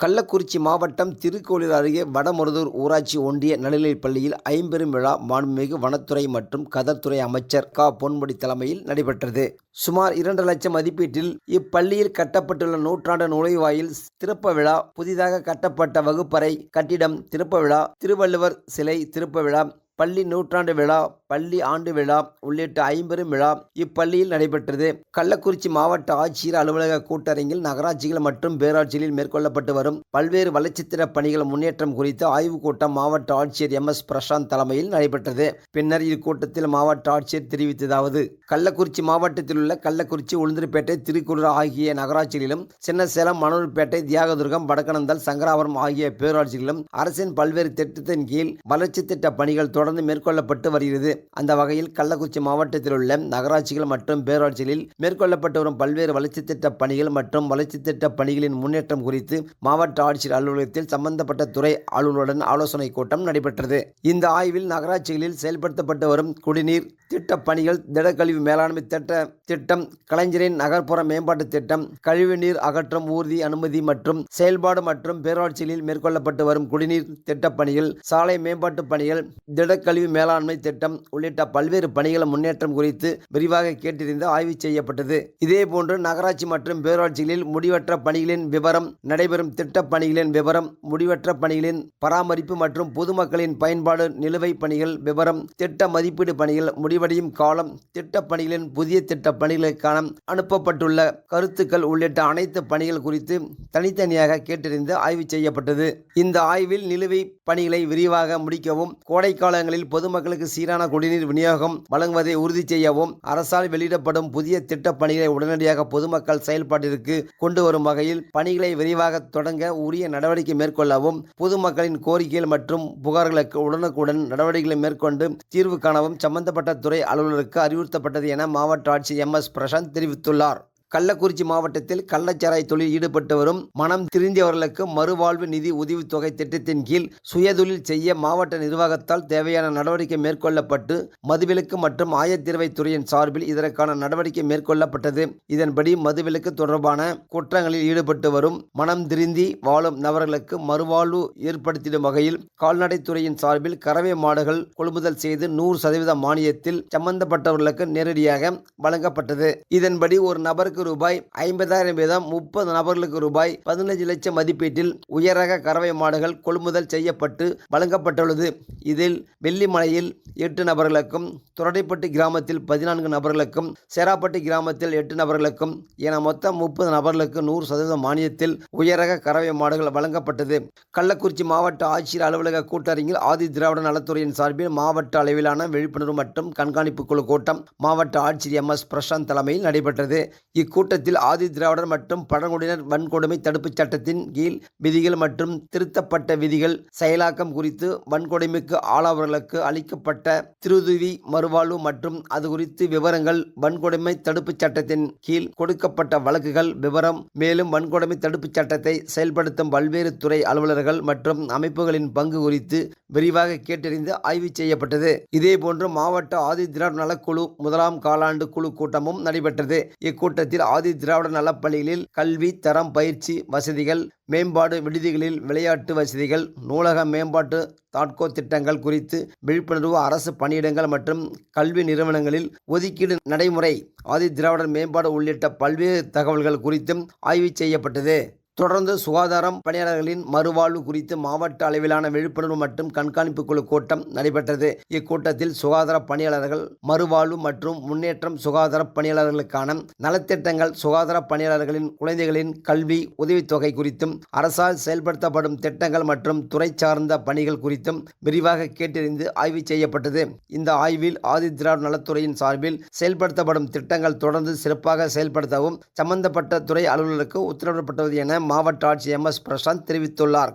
கள்ளக்குறிச்சி மாவட்டம் திருக்கோளூர் அருகே வடமருதூர் ஊராட்சி ஒன்றிய நடுநிலைப் பள்ளியில் ஐம்பெரும் விழா மாண்புமிகு வனத்துறை மற்றும் கதர்துறை அமைச்சர் க. பொன்முடி தலைமையில் நடைபெற்றது. சுமார் இரண்டு லட்சம் மதிப்பீட்டில் இப்பள்ளியில் கட்டப்பட்டுள்ள நூற்றாண்டு நுழைவாயில் திருப்ப விழா புதிதாக கட்டப்பட்ட வகுப்பறை கட்டிடம் திருப்ப விழா திருவள்ளுவர் சிலை திருப்ப விழா பள்ளி நூற்றாண்டு விழா பள்ளி ஆண்டு விழா உள்ளிட்ட ஐம்பெரும் விழா இப்பள்ளியில் நடைபெற்றது. கள்ளக்குறிச்சி மாவட்ட ஆட்சியர் அலுவலக கூட்டரங்கில் நகராட்சிகள் மற்றும் பேராட்சிகளில் மேற்கொள்ளப்பட்டு வரும் பல்வேறு வளர்ச்சித்திர பணிகள் முன்னேற்றம் குறித்து ஆய்வுக் கூட்டம் மாவட்ட ஆட்சியர் எம். எஸ். பிரசாந்த் தலைமையில் நடைபெற்றது. பின்னர் இக்கூட்டத்தில் மாவட்ட ஆட்சியர் தெரிவித்ததாவது கள்ளக்குறிச்சி மாவட்டத்தில் உள்ள கள்ளக்குறிச்சி உளுந்தூர்பேட்டை திருக்குறள் ஆகிய நகராட்சிகளிலும் சின்னசேலம் மணூர்பேட்டை தியாகதுர்கம் வடக்கணந்தல் சங்கராபுரம் ஆகிய பேராட்சிகளிலும் அரசின் பல்வேறு திட்டத்தின் கீழ் வளர்ச்சி திட்ட பணிகள் தொடர் தொடர்ந்து மேற்கொள்ளப்பட்டு வருகிறது. அந்த வகையில் கள்ளக்குறிச்சி மாவட்டத்தில் உள்ள நகராட்சிகள் மற்றும் பேராட்சிகளில் மேற்கொள்ளப்பட்டு வரும் பல்வேறு வளர்ச்சி திட்ட பணிகள் மற்றும் வளர்ச்சி திட்ட பணிகளின் முன்னேற்றம் குறித்து மாவட்ட ஆட்சியர் அலுவலகத்தில் சம்பந்தப்பட்ட துறை ஆளுநருடன் ஆலோசனை கூட்டம் நடைபெற்றது. இந்த ஆய்வில் நகராட்சிகளில் செயல்படுத்தப்பட்டு வரும் குடிநீர் திட்ட பணிகள் திடக்கழிவு மேலாண்மை திட்ட திட்டம் கலைஞரின் நகர்ப்புற மேம்பாட்டு திட்டம் கழிவுநீர் அகற்றும் ஊர்தி அனுமதி மற்றும் செயல்பாடு மற்றும் பேராட்சிகளில் மேற்கொள்ளப்பட்டு வரும் குடிநீர் திட்டப் பணிகள் சாலை மேம்பாட்டு பணிகள் திட உயர்கல்வி மேலாண்மை திட்டம் உள்ளிட்ட பல்வேறு பணிகள் முன்னேற்றம் குறித்து விரிவாக கேட்டறிந்து ஆய்வு செய்யப்பட்டது. இதேபோன்று நகராட்சி மற்றும் பேரூராட்சிகளில் முடிவற்ற பணிகளின் விவரம் நடைபெறும் திட்டப் பணிகளின் விவரம் முடிவற்ற பணிகளின் பராமரிப்பு மற்றும் பொதுமக்களின் பயன்பாடு நிலுவை பணிகள் விவரம் திட்ட மதிப்பீடு பணிகள் முடிவடையும் காலம் திட்டப் பணிகளின் புதிய திட்ட பணிகளுக்கான அனுப்பப்பட்டுள்ள கருத்துக்கள் உள்ளிட்ட அனைத்து பணிகள் குறித்து தனித்தனியாக கேட்டறிந்து ஆய்வு செய்யப்பட்டது. இந்த ஆய்வில் நிலுவை பணிகளை விரிவாக முடிக்கவும் கோடைக்கால காலங்களில் பொதுமக்களுக்கு சீரான குடிநீர் விநியோகம் வழங்குவதை உறுதி செய்யவும் அரசால் வெளியிடப்படும் புதிய திட்டப் பணிகளை உடனடியாக பொதுமக்கள் செயல்பாட்டிற்கு கொண்டு வரும் வகையில் பணிகளை விரைவாக தொடங்க உரிய நடவடிக்கை மேற்கொள்ளவும் பொதுமக்களின் கோரிக்கைகள் மற்றும் புகார்களுக்கு உடனுக்குடன் நடவடிக்கைகளை மேற்கொண்டு தீர்வு காணவும் சம்பந்தப்பட்ட துறை அலுவலருக்கு அறிவுறுத்தப்பட்டது என மாவட்ட ஆட்சியர் எம் எஸ் பிரசாந்த் தெரிவித்துள்ளார். கள்ளக்குறிச்சி மாவட்டத்தில் கள்ளச்சாராய தொழில் ஈடுபட்டு வரும் மனம் திருந்தியவர்களுக்கு மறுவாழ்வு நிதி உதவித்தொகை திட்டத்தின் கீழ் சுயதொழில் செய்ய மாவட்ட நிர்வாகத்தால் தேவையான நடவடிக்கை மேற்கொள்ளப்பட்டு மதுவிலக்கு மற்றும் ஆயத்தீர்வைத் துறையின் சார்பில் இதற்கான நடவடிக்கை மேற்கொள்ளப்பட்டது. இதன்படி மதுவிலக்கு தொடர்பான குற்றங்களில் ஈடுபட்டு வரும் மனம் திருந்தி வாழும் நபர்களுக்கு மறுவாழ்வு ஏற்படுத்திடும் வகையில் கால்நடைத்துறையின் சார்பில் கறவை மாடுகள் கொள்முதல் செய்து நூறு சதவீத மானியத்தில் சம்பந்தப்பட்டவர்களுக்கு நேரடியாக வழங்கப்பட்டது. இதன்படி ஒரு நபருக்கு ரூபாய் ஐம்பதாயிரம் வீதம் முப்பது நபர்களுக்கு ரூபாய் பதினஞ்சு லட்சம் மதிப்பீட்டில் உயரக கறவை மாடுகள் கொள்முதல் செய்யப்பட்டு வழங்கப்பட்டுள்ளது. இதில் வெள்ளிமலையில் எட்டு நபர்களுக்கும் துரடைப்பட்டி கிராமத்தில் பதினான்கு நபர்களுக்கும் சேராப்பட்டி கிராமத்தில் எட்டு நபர்களுக்கும் என மொத்தம் முப்பது நபர்களுக்கு நூறு சதவீதம் மானியத்தில் உயரக கறவை மாடுகள் வழங்கப்பட்டது. கள்ளக்குறிச்சி மாவட்ட ஆட்சியர் அலுவலக கூட்டரங்கில் ஆதி திராவிட நலத்துறையின் சார்பில் மாவட்ட அளவிலான விழிப்புணர்வு மற்றும் கண்காணிப்பு குழு கூட்டம் மாவட்ட ஆட்சியர் எம். எஸ். பிரசாந்த் தலைமையில் நடைபெற்றது. இக்கூட்டத்தில் ஆதி திராவிடர் மற்றும் பழங்குடியினர் வன்கொடுமை தடுப்புச் சட்டத்தின் கீழ் விதிகள் மற்றும் திருத்தப்பட்ட விதிகள் செயலாக்கம் குறித்து வன்கொடுமைக்கு ஆளாவர்களுக்கு அளிக்கப்பட்ட திருதுவி மறுவாழ்வு மற்றும் அது குறித்து விவரங்கள் வன்கொடுமை தடுப்புச் சட்டத்தின் கீழ் கொடுக்கப்பட்ட வழக்குகள் விவரம். மேலும் வன்கொடுமை தடுப்புச் சட்டத்தை செயல்படுத்தும் பல்வேறு துறை அலுவலர்கள் மற்றும் அமைப்புகளின் பங்கு குறித்து விரிவாக கேட்டறிந்து ஆய்வு செய்யப்பட்டது. இதேபோன்று மாவட்ட ஆதி திராவிட நலக்குழு முதலாம் காலாண்டு குழு கூட்டமும் நடைபெற்றது. இக்கூட்டத்தில் ஆதி திராவிட நலப்பள்ளிகளில் கல்வி தரம் பயிற்சி வசதிகள் மேம்பாடு விடுதிகளில் விளையாட்டு வசதிகள் நூலக மேம்பாட்டு தாட்கோ திட்டங்கள் குறித்து விழிப்புணர்வு அரசு பணியிடங்கள் மற்றும் கல்வி நிறுவனங்களில் ஒதுக்கீடு நடைமுறை ஆதி திராவிடர் மேம்பாடு உள்ளிட்ட பல்வேறு தகவல்கள் குறித்தும் ஆய்வு செய்யப்பட்டது. தொடர்ந்து சுகாதாரம் பணியாளர்களின் மறுவாழ்வு குறித்து மாவட்ட அளவிலான விழிப்புணர்வு மற்றும் கண்காணிப்பு குழு கூட்டம் நடைபெற்றது. இக்கூட்டத்தில் சுகாதார பணியாளர்கள் மறுவாழ்வு மற்றும் முன்னேற்றம் சுகாதார பணியாளர்களுக்கான நலத்திட்டங்கள் சுகாதார பணியாளர்களின் குழந்தைகளின் கல்வி உதவித்தொகை குறித்தும் அரசால் செயல்படுத்தப்படும் திட்டங்கள் மற்றும் துறை சார்ந்த பணிகள் குறித்தும் விரிவாக கேட்டறிந்து ஆய்வு செய்யப்பட்டது. இந்த ஆய்வில் ஆதிதிராவிட நலத்துறையின் சார்பில் செயல்படுத்தப்படும் திட்டங்கள் தொடர்ந்து சிறப்பாக செயல்படுத்தவும் சம்பந்தப்பட்ட துறை அலுவலருக்கு உத்தரவிடப்பட்டது என மாவட்ட ஆட்சியர் எம் எஸ் பிரசாந்த் தெரிவித்துள்ளார்.